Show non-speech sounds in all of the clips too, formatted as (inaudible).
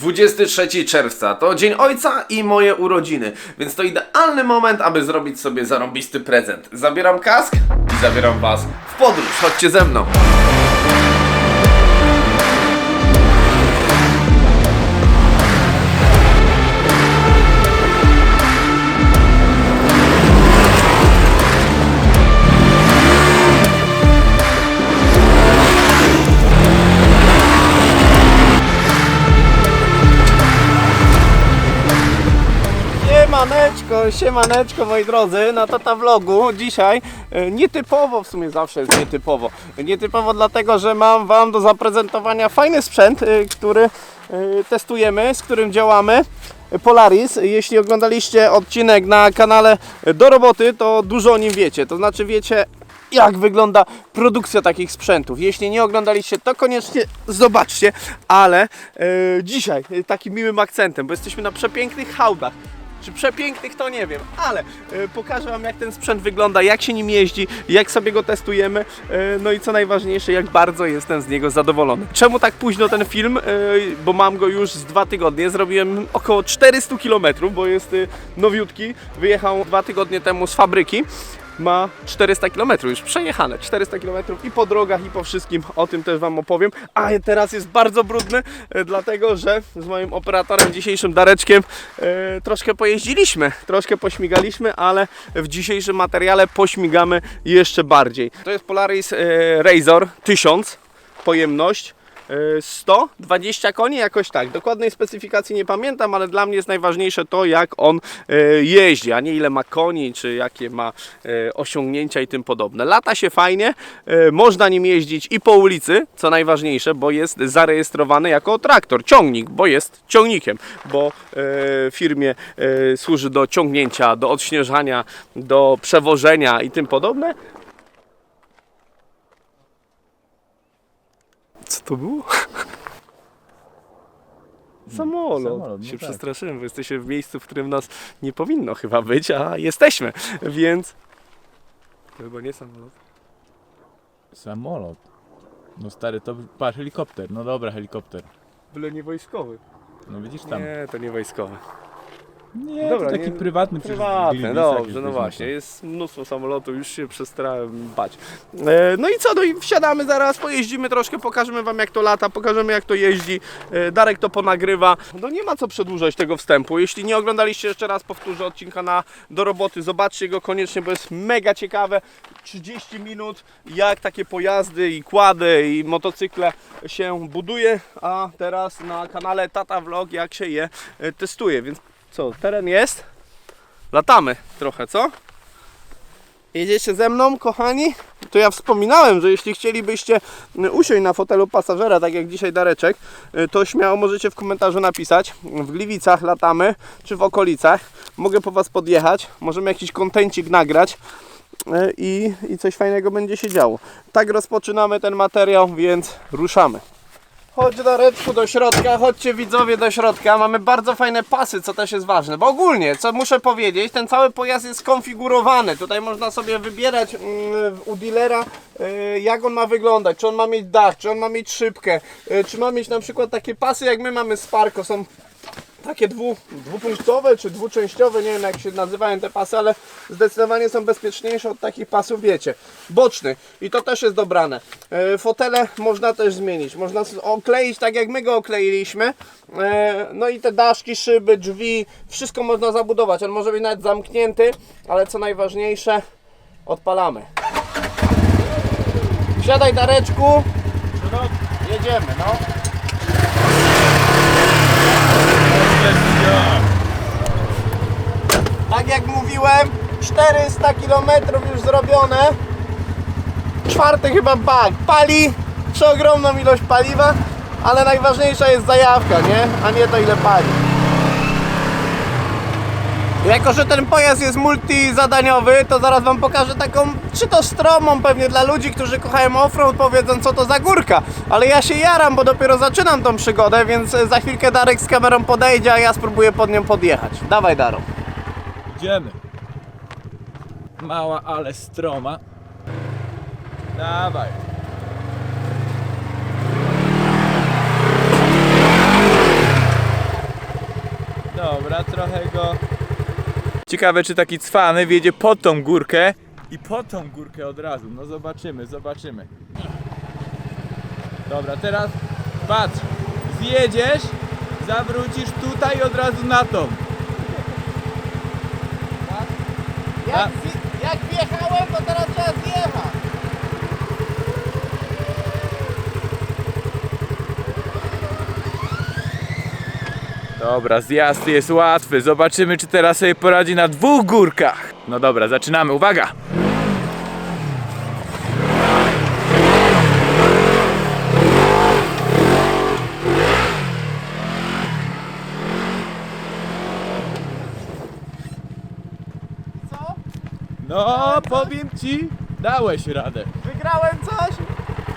23 czerwca to Dzień Ojca i moje urodziny, więc to idealny moment, aby zrobić sobie zarąbisty prezent. Zabieram kask i zabieram Was w podróż. Chodźcie ze mną. Siemaneczko, siemaneczko moi drodzy, na Tata Vlogu dzisiaj e, nietypowo, w sumie zawsze jest nietypowo, nietypowo dlatego, że mam Wam do zaprezentowania fajny sprzęt, e, który e, testujemy, z którym działamy. Polaris, jeśli oglądaliście odcinek na kanale Do Roboty, to dużo o nim wiecie, to znaczy wiecie jak wygląda produkcja takich sprzętów. Jeśli nie oglądaliście, to koniecznie zobaczcie, ale dzisiaj takim miłym akcentem, bo jesteśmy na przepięknych hałdach. Czy przepięknych to nie wiem, ale e, pokażę Wam jak ten sprzęt wygląda, jak się nim jeździ, jak sobie go testujemy, e, no i co najważniejsze, jak bardzo jestem z niego zadowolony. Czemu tak późno ten film? E, bo mam go już z dwa tygodnie, zrobiłem około 400 km, bo jest e, nowiutki, wyjechał dwa tygodnie temu z fabryki ma 400 km już przejechane, 400 km i po drogach i po wszystkim, o tym też Wam opowiem, a teraz jest bardzo brudny, e, dlatego że z moim operatorem dzisiejszym Dareczkiem e, troszkę pojeździliśmy, troszkę pośmigaliśmy, ale w dzisiejszym materiale pośmigamy jeszcze bardziej. To jest Polaris e, Razor 1000 pojemność. E, 120 koni, jakoś tak. Dokładnej specyfikacji nie pamiętam, ale dla mnie jest najważniejsze to, jak on e, jeździ, a nie ile ma koni, czy jakie ma e, osiągnięcia i tym podobne. Lata się fajnie, e, można nim jeździć i po ulicy, co najważniejsze, bo jest zarejestrowany jako traktor, ciągnik, bo jest ciągnikiem, bo firmie służy do ciągnięcia, do odśnieżania, do przewożenia i tym podobne. To było? Samolot. Samolot, no się tak. przestraszyłem, bo jesteśmy w miejscu, w którym nas nie powinno chyba być, a jesteśmy, więc... To chyba nie samolot. Samolot. No stary, to patrz, helikopter. No dobra, helikopter. Byle nie wojskowy. No widzisz tam. Nie, to nie wojskowy. Nie, Dobra, to taki nie- prywatny przecież dobrze, no właśnie, jest mnóstwo samolotów, już się przestrałem bać. E, no i co, no i wsiadamy zaraz, pojeździmy troszkę, pokażemy Wam jak to lata, pokażemy jak to jeździ, e, Darek to ponagrywa. No nie ma co przedłużać tego wstępu, jeśli nie oglądaliście jeszcze raz, powtórzę odcinka na do roboty, zobaczcie go koniecznie, bo jest mega ciekawe, 30 minut, jak takie pojazdy i kłady i motocykle się buduje, a teraz na kanale Tata Vlog jak się je e, testuje, więc co, teren jest? Latamy trochę, co? Jedziecie ze mną, kochani? To ja wspominałem, że jeśli chcielibyście y, usiąść na fotelu pasażera, tak jak dzisiaj Dareczek, y, to śmiało możecie w komentarzu napisać. W Gliwicach latamy, czy w okolicach. Mogę po Was podjechać, możemy jakiś kontencik nagrać y, i, i coś fajnego będzie się działo. Tak rozpoczynamy ten materiał, więc ruszamy. Chodź Dareczku do środka, chodźcie widzowie do środka. Mamy bardzo fajne pasy, co też jest ważne. Bo ogólnie, co muszę powiedzieć, ten cały pojazd jest skonfigurowany. Tutaj można sobie wybierać mm, u dealera, y, jak on ma wyglądać. Czy on ma mieć dach, czy on ma mieć szybkę, y, czy ma mieć na przykład takie pasy, jak my mamy z Sparko. Są takie dwu, dwupunktowe czy dwuczęściowe, nie wiem jak się nazywają te pasy, ale zdecydowanie są bezpieczniejsze od takich pasów, wiecie. Boczny i to też jest dobrane. E, fotele można też zmienić, można okleić tak jak my go okleiliśmy. E, no i te daszki, szyby, drzwi, wszystko można zabudować. On może być nawet zamknięty, ale co najważniejsze, odpalamy. Wsiadaj Dareczku. Jedziemy, no. Tak jak mówiłem, 400 km już zrobione. Czwarty chyba bak. Pali przeogromną ilość paliwa, ale najważniejsza jest zajawka, nie? A nie to ile pali. Jako, że ten pojazd jest multizadaniowy, to zaraz Wam pokażę taką, czy to stromą pewnie dla ludzi, którzy kochają offroad, powiedzą co to za górka. Ale ja się jaram, bo dopiero zaczynam tą przygodę, więc za chwilkę Darek z kamerą podejdzie, a ja spróbuję pod nią podjechać. Dawaj Daro. Idziemy. Mała, ale stroma. Dawaj. Dobra, trochę go... Ciekawe, czy taki cwany wjedzie pod tą górkę i pod tą górkę od razu. No zobaczymy, zobaczymy. Dobra, teraz patrz. Zjedziesz, zawrócisz tutaj od razu na tą. Jak, jak wjechałem, to teraz trzeba zjechać. Dobra, zjazd jest łatwy. Zobaczymy, czy teraz sobie poradzi na dwóch górkach. No dobra, zaczynamy. Uwaga! Co? Powiem ci, dałeś radę. Wygrałem coś?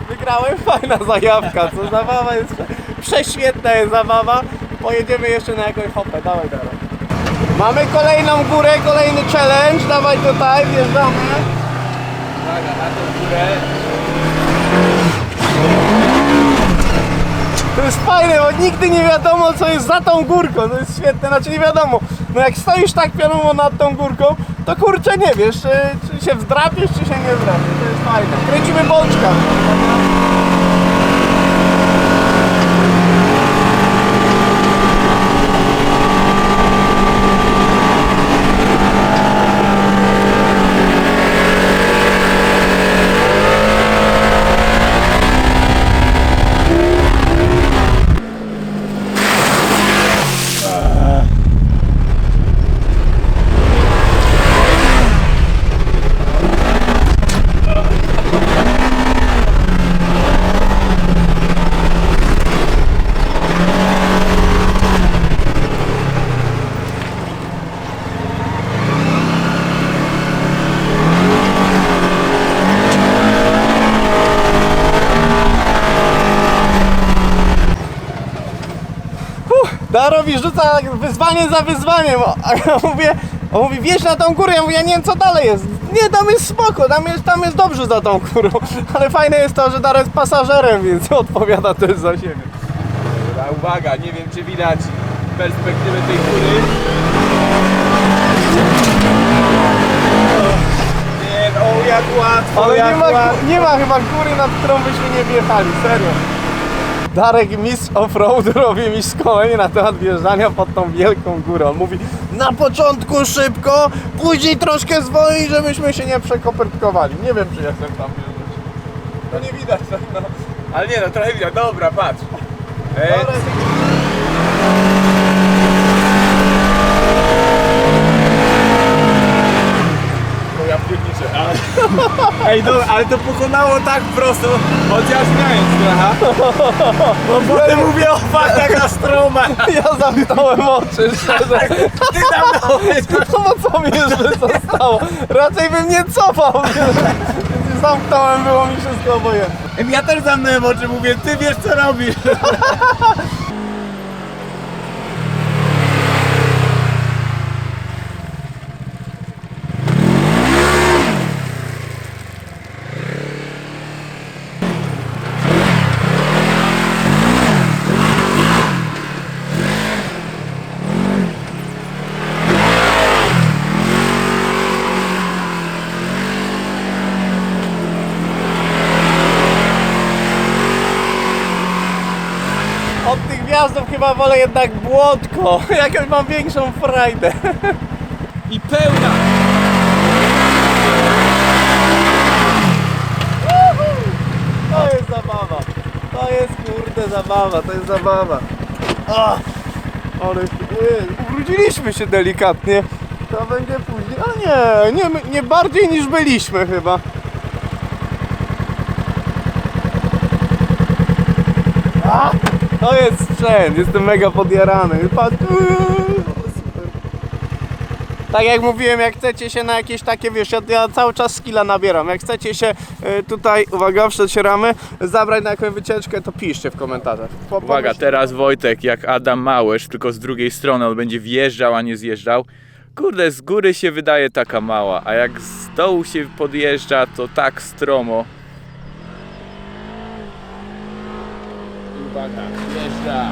Wygrałem, fajna zajawka, co zabawa jest, prze- prześwietna jest zabawa. Pojedziemy jeszcze na jakąś hopę, dawaj teraz. Mamy kolejną górę, kolejny challenge, dawaj tutaj, wjeżdżamy. Uwaga, na tą górę. To jest fajne, bo nigdy nie wiadomo co jest za tą górką, to jest świetne, znaczy nie wiadomo. No jak stoisz tak pionowo nad tą górką, to kurczę nie wiesz, czy, czy się wdrapiesz, czy się nie wdrapiesz, to jest fajne. Kręcimy bączka. Darowi rzuca wyzwanie za wyzwaniem, a ja mówię, on mówi, wjeźdź na tą górę, ja mówię, ja nie wiem co dalej jest. Nie, tam jest spoko, tam jest, tam jest dobrze za tą górą, (laughs) ale fajne jest to, że Daro jest pasażerem, więc (laughs) odpowiada też za siebie. Dobra, uwaga, nie wiem, czy widać perspektywę tej góry. Nie, o jak łatwo, Ale jak nie ma, łatwo. nie ma chyba góry, nad którą byśmy nie wjechali, serio. Darek mistrz offroad (laughs) robi mi szkolenie na temat wjeżdżania pod tą wielką górę. On mówi na początku szybko, później troszkę zwolnij, żebyśmy się nie przekopertkowali. Nie wiem czy jestem tam wjeżdżać. To nie widać. (laughs) No. Ale nie no, trochę widać, dobra, patrz. E, No pierniczę, ale... (laughs) Ej, no, ale to pokonało tak prosto, chociaż miałem trochę. No potem mówię o faktach astroma. (laughs) ja zamknąłem oczy, szczerze. Ty zamknąłeś. (laughs) No bo co mi jeszcze zostało? Raczej bym nie cofał, zamknąłem, było mi wszystko obojętne. Ja też zamknąłem oczy, mówię, ty wiesz co robisz. Od tych wolę jednak błotko. (laughs) Jakąś mam większą frajdę. I pełna. To jest zabawa. To jest kurde zabawa, to jest zabawa. Ach, ale ej, ubrudziliśmy się delikatnie. To będzie później. A nie, nie, nie bardziej niż byliśmy chyba. A, to jest sprzęt, jestem mega podjarany. Patrz. Tak jak mówiłem, jak chcecie się na jakieś takie, wiesz, ja, ja cały czas skilla nabieram. Jak chcecie się y, tutaj, uwaga, przedsieramy, zabrać na jakąś wycieczkę, to piszcie w komentarzach. Po, Uwaga, pomyśl- teraz Wojtek jak Adam Małysz, tylko z drugiej strony on będzie wjeżdżał, a nie zjeżdżał. Kurde, z góry się wydaje taka mała, a jak z dołu się podjeżdża, to tak stromo. Uwaga, Jazda!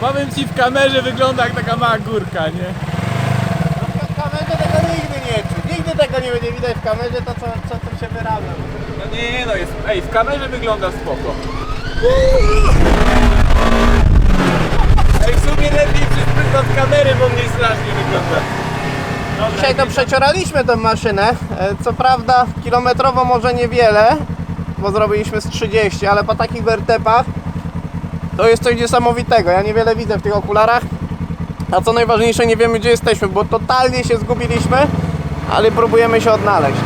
Powiem ci, w kamerze wygląda jak taka mała górka, nie? No, w kamerze tego nigdy nie czuć. Nigdy tego nie będzie widać w kamerze, to co, co tu się wyrabia. No nie, nie, no jest... Ej, w kamerze wygląda spoko. Ej, w sumie lepiej przez pryzmat kamery, bo mniej strasznie wygląda. Dzisiaj to przecioraliśmy tę maszynę. E, Co prawda kilometrowo może niewiele, bo zrobiliśmy z 30, ale po takich wertepach to jest coś niesamowitego. Ja niewiele widzę w tych okularach. A co najważniejsze, nie wiemy gdzie jesteśmy, bo totalnie się zgubiliśmy, ale próbujemy się odnaleźć.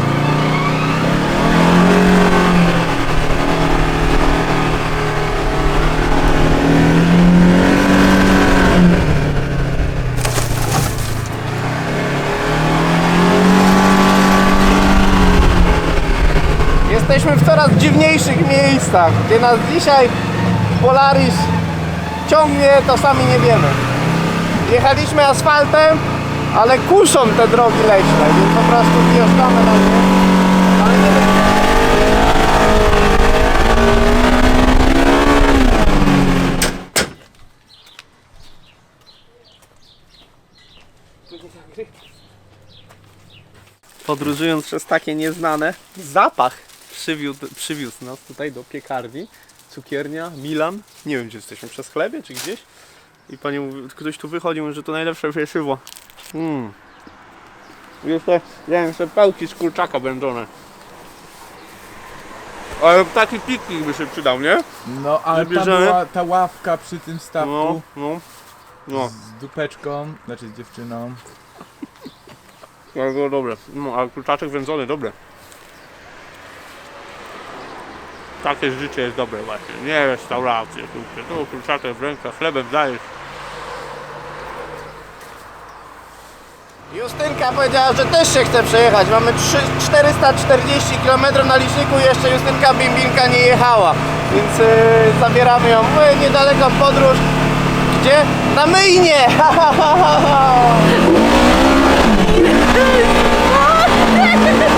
Jesteśmy w coraz dziwniejszych miejscach, gdzie nas dzisiaj Polaris ciągnie, to sami nie wiemy. Jechaliśmy asfaltem, ale kuszą te drogi leśne, więc po prostu wjeżdżamy na nie. Podróżując przez takie nieznane, zapach przywiódł, przywiózł nas tutaj do piekarni. Cukiernia, Milan. Nie wiem, gdzie jesteśmy, przez chlebie czy gdzieś. I pani mówi, ktoś tu wychodził, że to najlepsze pieszywo. Mm. Jeszcze, ja wiem, jeszcze pełki z kurczaka wędzone. Ale taki piknik by się przydał, nie? No, ale tam Wybierzemy? była ta ławka przy tym No, stawku no. No, z dupeczką, znaczy z dziewczyną. było dobre. No, ale kurczaczek wędzony, dobre. Takie życie jest dobre właśnie. Nie restauracje, tu, tu kurczaczek w rękach, chlebem dajesz. Justynka powiedziała, że też się chce przejechać. Mamy 3, 440 km na liczniku i jeszcze Justynka Bimbinka nie jechała. Więc yy, zabieramy ją w niedaleką podróż. Gdzie? Na myjnie! Ale (laughs) (laughs)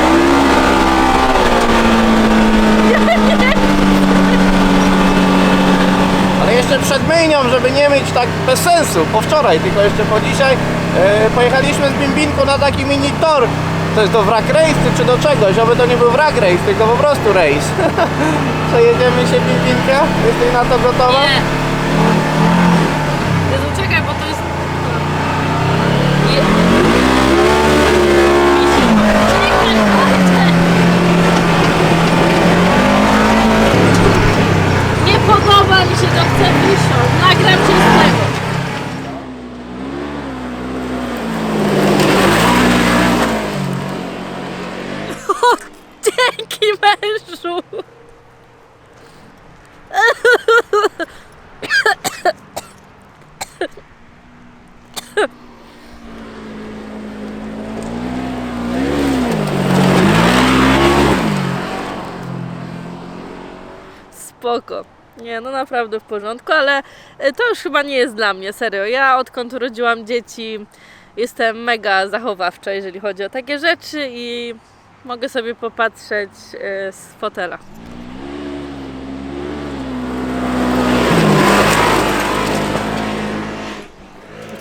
jeszcze przed myjnią, żeby nie mieć tak bez sensu, po wczoraj, tylko jeszcze po dzisiaj, e, pojechaliśmy z Bimbinku na taki mini tor. To jest do wrak race czy do czegoś, aby to nie był wrak race, tylko po prostu race. (laughs) Przejedziemy się Bimbinka? Jesteś na to gotowa? Nie. Jezu, czekaj, bo to jest... Je... Czekaj, Bartek. Nie podoba mi się to, chcę wysiąść. Nagram z tego. Dzięki mężu! Spoko. Nie, no naprawdę w porządku, ale e, to już chyba nie jest dla mnie, serio. Ja odkąd urodziłam dzieci jestem mega zachowawcza, jeżeli chodzi o takie rzeczy i mogę sobie popatrzeć e, z fotela.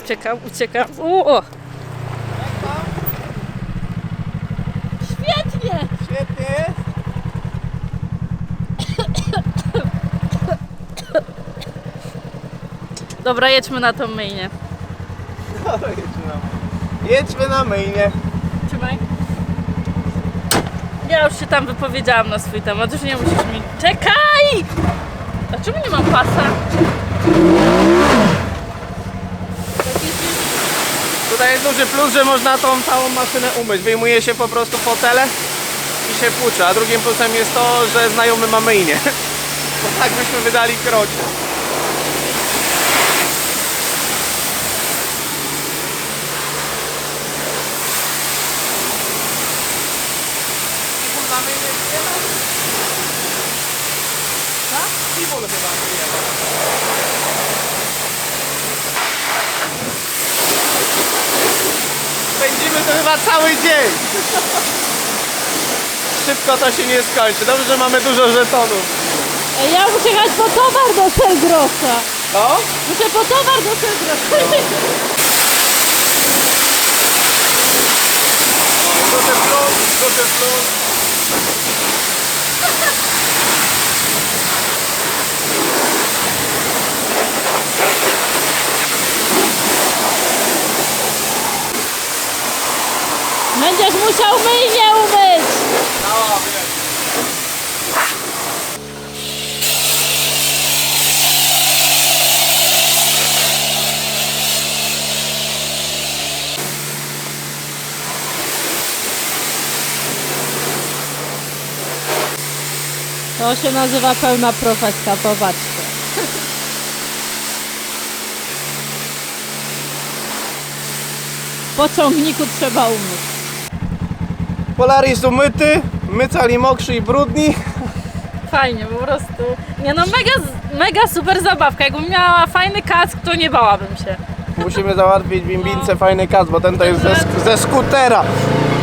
Uciekam, uciekam. U. Dobra, jedźmy na tą myjnię. Dobra, jedźmy na, jedźmy na myjnie. Trzymaj. Ja już się tam wypowiedziałam na swój temat, już nie musisz mi... Czekaj! Dlaczego nie mam pasa? Tutaj jest duży plus, że można tą całą maszynę umyć. Wyjmuje się po prostu fotele i się płucze. A drugim plusem jest to, że znajomy ma myjnie. (laughs) Bo tak byśmy wydali krocie. Kibul na myjnie wzięła? Co? Chyba. Spędzimy to chyba cały dzień. Szybko to się nie skończy. Dobrze, że mamy dużo żetonów. Ej, Ja muszę jechać po towar do Selgrosza. No? Muszę po towar do centrum. Proszę plus, proszę plus. Będziesz musiał myjnie umyć. To się nazywa pełna profeska, popatrzcie. (laughs) Po ciągniku trzeba umyć. Polaris umyty, my cali mokrzy i brudni. Fajnie, po prostu. Nie no, mega, mega super zabawka. Jakbym miała fajny kask, to nie bałabym się. Musimy załatwić bimbince fajny kas, bo ten to jest ze, ze skutera.